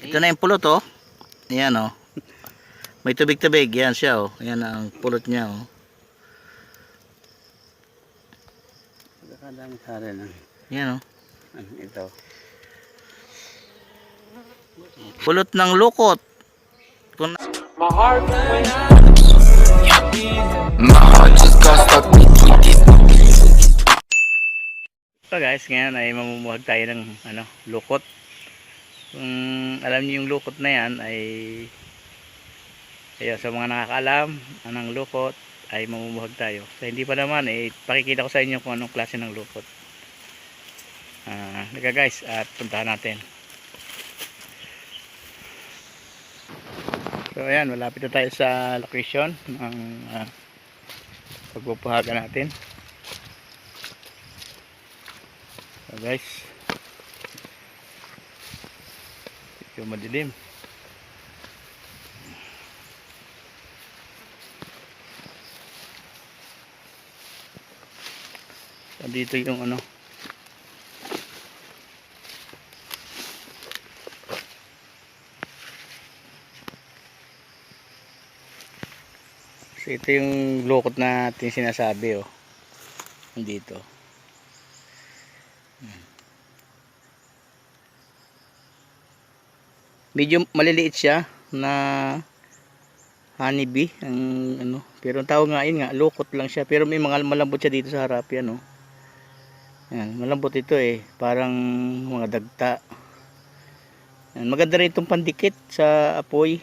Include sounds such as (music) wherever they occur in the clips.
Ito na yung pulot oh. Ayan oh. May tubig-tubig. Yan siya oh. Ayan ang pulot niya oh. Nakadami sa rin ang Yan oh. ano, ito. Pulot ng lukot. Kung My heart just got stuck between these So guys, ngayon ay mamumuhag tayo ng ano, lukot. Kung alam niyo yung lukot na yan ay ayo sa mga nakakaalam anong lukot ay mamumuhag tayo. Sa hindi pa naman eh pakikita ko sa inyo kung anong klase ng lukot. Ah, uh, guys, at puntahan natin. So ayan, malapit na tayo sa location ng uh, pagpupuhagan natin. So guys. Medyo madilim. Dito yung ano. So ito yung lukot na ating sinasabi oh. Dito. Medyo maliliit siya na honeybee ang ano. Pero ang tawag nga yun nga lukot lang siya. Pero may mga malambot siya dito sa harap yan oh. yan malambot ito eh. Parang mga dagta. Yan, maganda rin itong pandikit sa apoy.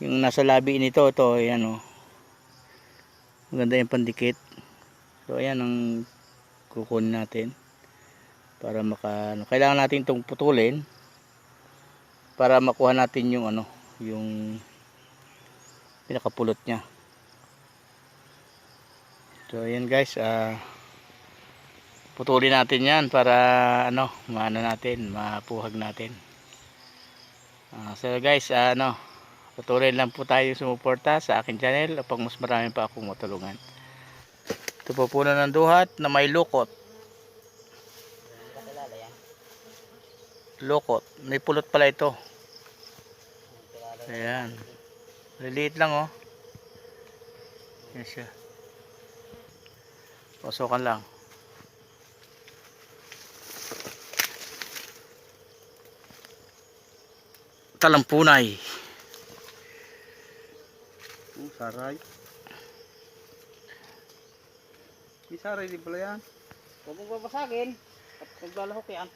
Yung nasa labi nito ito yan oh. maganda yung pandikit. So ayan ang kukunin natin para maka ano, kailangan natin itong putulin para makuha natin yung ano yung pinakapulot niya. So ayan guys ah putulin natin yan para ano maano natin mapuhag natin. Ah, so guys ah, ano putulin lang po tayo sumuporta sa akin channel upang mas marami pa akong matulungan. Ito po puno ng duhat na may lukot. Lukot. May pulot pala ito Ayan. Liliit lang oh. Yan siya. Pasokan lang. Talampunay. Oh, saray. May saray din pala yan. Huwag mong babasagin. At naglalahok yan.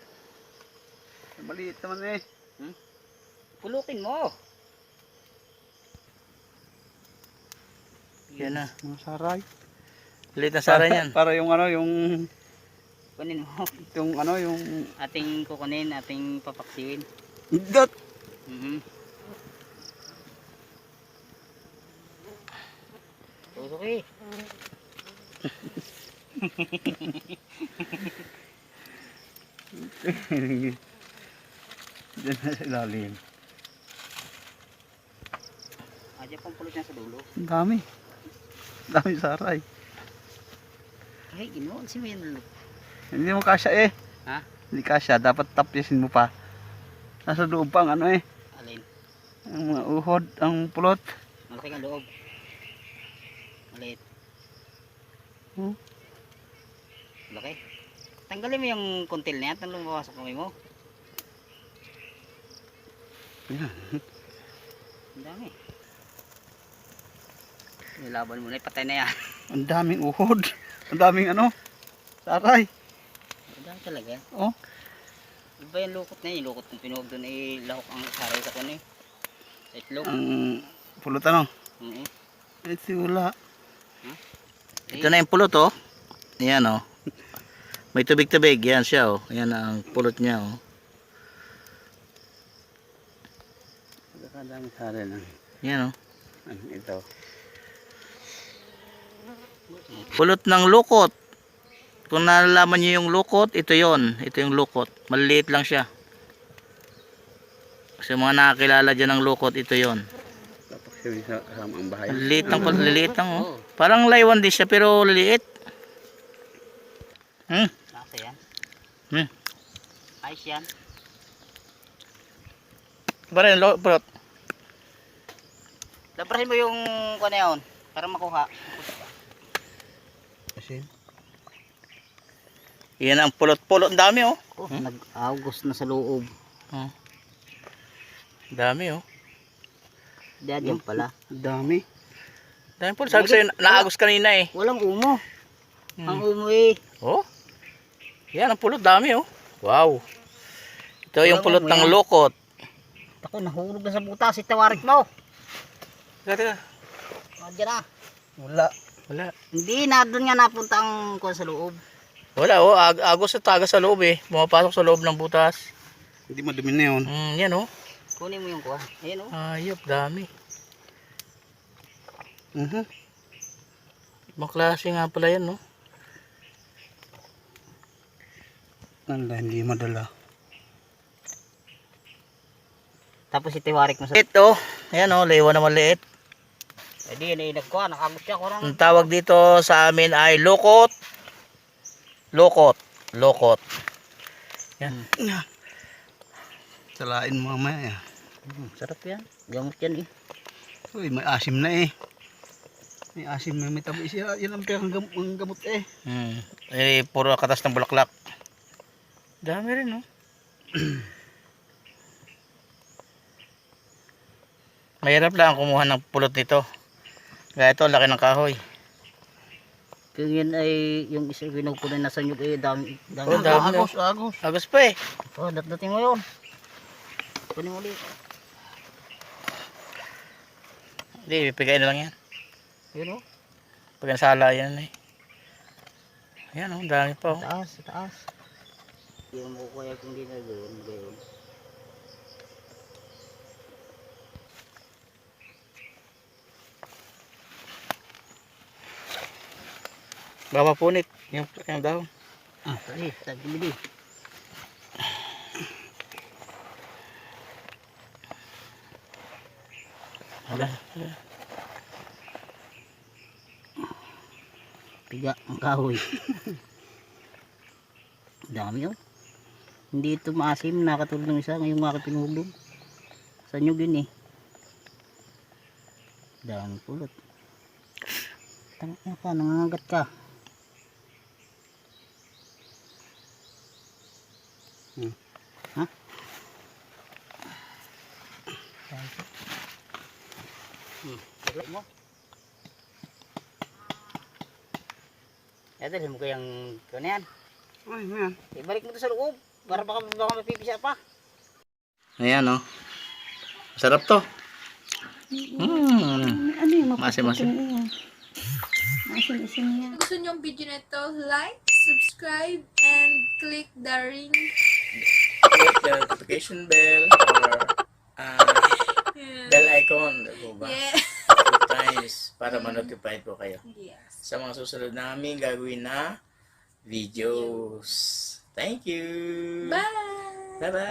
Maliit naman eh. Pulutin mo. Yan na. Mga saray. Liit na sara niyan. (laughs) Para yung ano, yung kunin mo (laughs) yung ano, yung ating kukunin ating papaksiwin dot. mhm Tusok eh. Diyan na sa ilalim. Adya pang pulot niya sa dulo. Ang dami. Dami saray. Ay, ino, si dulo. Hindi mo kasya eh. Ha? Hindi kasya. Dapat tapyasin mo pa. Nasa loob pa ang ano eh. Alin? Ang mga uhod, ang pulot. Malaki ang loob. Maliit. Hmm? Malaki. Tanggalin mo yung kuntil na yan. Tanong mawasok kamay mo. Yan. Ang dami. Nilaban mo na. Patay na yan. (laughs) Ang daming uhod. Ang daming ano. Saray. Ang dami talaga. Oh. Iba yung lukot na yun. Lukot ng pinuhog doon ay lahok ang saray sa kuno eh. Sa itlog. Ang pulot ano. Mhm. Ito wala. Ito na yung pulot oh. Ayan oh. May tubig-tubig. Yan siya oh. Ayan ang pulot niya oh. Nakadami sa rin ang Yan oh. ano, ito. Pulot ng lukot. Kung nalalaman niyo yung lukot, ito yon. Ito yung lukot. Maliliit lang siya. Sa mga nakakilala dyan ng lukot, ito yon. Tapos yun sa kasama ang bahay. Liliit lang pala, liliit lang oh. Parang laywan din siya pero liliit. Hmm. Hmm. Ayos yan. Bara lo, pulot. Labrahin mo yung kuha na yun. Para makuha. Asin. Yan ang pulot-pulot. Ang dami oh. Oh, nag-august na sa loob. Oh. Dami oh. Diyan yan pala. Dami. Dami pulot. Sabi sa'yo, naagos kanina eh. Walang umo. Hmm. Ang umo eh. Oh. Yan ang pulot. Dami oh. Wow. Ito yung Walang pulot umo ng yan. lokot. Ako, nahulog na sa butas. Itawarik mo. Teka, teka. Dyan na. Wala. Wala. Hindi na doon nga napunta ang kuha sa loob. Wala oh. Ag agos at taga sa loob eh. Pumapasok sa loob ng butas. Hindi madumi na yun. Mm, yan oh. Kunin mo yung kuha. Ayun oh. Ayop. Dami. Mhm. Ibang klase nga pala yan no. Nanda, hindi madala. Tapos itiwarik mo sa... Ito. Ayan oh. Lewa na maliit. Eh di, yan eh, nagkuha. Nakagot siya ko lang. Ang tawag dito sa amin ay lokot. Lokot. Lokot. Yan. Salain mo mamaya. Hmm, sarap yan. Gamot yan eh. Uy, may asim na eh. May asim na may tabi siya. Yan ang pirang gam ang gamot eh. Hmm. Eh, puro katas ng bulaklak. Dami rin, no? (clears throat) Mahirap lang kumuha ng pulot nito. Kaya ito, laki ng kahoy. Kung yan ay yung isa pinupunan na sa nyug eh, dami. dami. Oh, dami. agos, agos. Agos pa eh. Oh, datdating mo yun. Kunin mo ulit. Hindi, pipigain na lang yan. Yun oh. Pag nasala yan eh. Ayan, oh, dami pa. Oh. Taas, taas. Yung mo kaya kung di na Baka punit. Yung, yung dahon. Ah, tali, tali, bili. Wala. Piga ang kahoy. (laughs) Dami oh. Hindi ito maasim, nakatulog ng isa. Ngayon nga aking pinulog. Sa nyug yun eh. Dami pulot. Tanga ka, nangangagat ka. Hmm. Ha? Hmm. Mo. Eh, dalhin mo kayang kanya yan. Ay, man. Ibalik mo to sa loob. Para baka, baka mapipisa pa. Ayan, oh. Sarap to. Mm. Ano yung Masim, masim. Masim-isim yan. gusto niyo ang video na ito, like, subscribe, and click the ring. Click the notification bell or uh, bell icon. Diba ba? Yeah. Two times para ma-notify po kayo. Yes. sa mga susunod namin gagawin na videos. Thank you! Bye! Bye-bye!